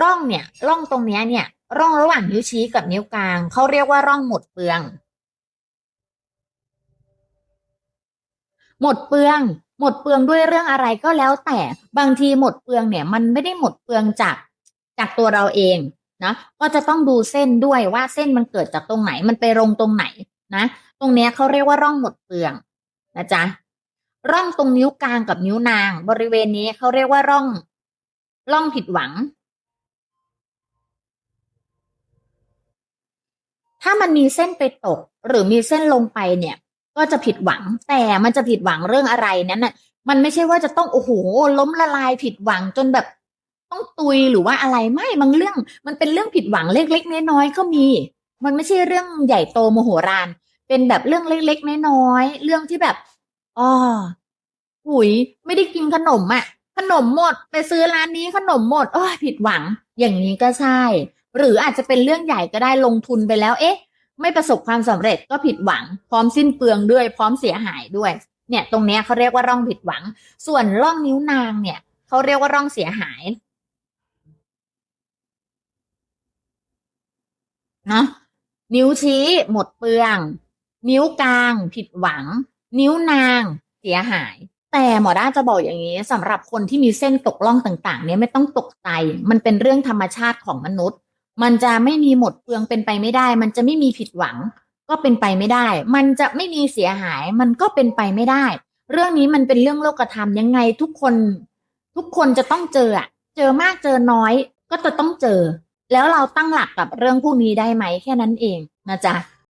ร่องเนี่ยร่องตรงเนี้ยเนี่ย ร่องระหว่างนิ้วชี้กับนิ้วกลางเขาเรียกว่าร่องหมดเปลือง หมดเปลือง หมดเปลืองด้วยเรื่องอะไรก็แล้วแต่บางทีหมดเปลืองเนี่ย มันไม่ได้หมดเปลืองจากจากตัวเราเองนะก็จะต้องดูเส้นด้วยว่าเส้นมันเกิดจากตรงไหนมันไปลงตรงไหนนะตรงเนี้ยเขาเรียกว่าร่องหมดเปลืองนะจ๊ะร่องตรงนิ้วกลางกับนิ้วนาง บริเวณนี้เขาเรียกว่าร่อง ร่องผิดหวัง ถ้ามันมีเส้นไปตก หรือมีเส้นลงไปเนี่ย ก็จะผิดหวัง แต่มันจะผิดหวังเรื่องอะไรนั้นน่ะ มันไม่ใช่ว่าจะต้องโอ้โหล้มละลายผิดหวังจนแบบต้องตุยหรือว่าอะไรไม่บางเรื่อง มันเป็นเรื่องผิดหวังเล็กๆน้อยๆก็มี มันไม่ใช่เรื่องใหญ่โตโมโหราน เป็นแบบเรื่องเล็กๆน้อยๆเรื่องที่แบบอ๋อหุยไม่ได้กินขนมอะ่ะ ขนมหมด ไปซื้อร้านนี้ขนมหมดโอ้ยผิดหวัง อย่างนี้ก็ใช่ หรืออาจจะเป็นเรื่องใหญ่ก็ได้ลงทุนไปแล้วเอ๊ะ ไม่ประสบความสำเร็จก็ผิดหวัง พร้อมสิ้นเปลืองด้วย พร้อมเสียหายด้วย เนี่ยตรงนี้เขาเรียกว่าร่องผิดหวัง ส่วนร่องนิ้วนางเนี่ยเขาเรียกว่าร่องเสียหายเนาะนิ้วชี้หมดเปลือง นิ้วกลาง ผิดหวัง นิ้วนางเสียหาย แต่หมอด้าจะบอกอย่างนี้สำหรับคนที่มีเส้นตกล่องต่าง ๆ เนี่ยไม่ต้องตกใจ มันเป็นเรื่องธรรมชาติของมนุษย์ มันจะไม่มีหมดเปลืองเป็นไปไม่ได้ มันจะไม่มีผิดหวัง ก็เป็นไปไม่ได้ มันจะไม่มีเสียหาย มันก็เป็นไปไม่ได้ เรื่องนี้มันเป็นเรื่องโลกธรรมยังไงทุกคน ทุกคนจะต้องเจออะเจอมากเจอน้อย ก็จะต้องเจอ แล้วเราตั้งหลักกับเรื่องพวกนี้ได้ไหมแค่นั้นเองนะจ๊ะ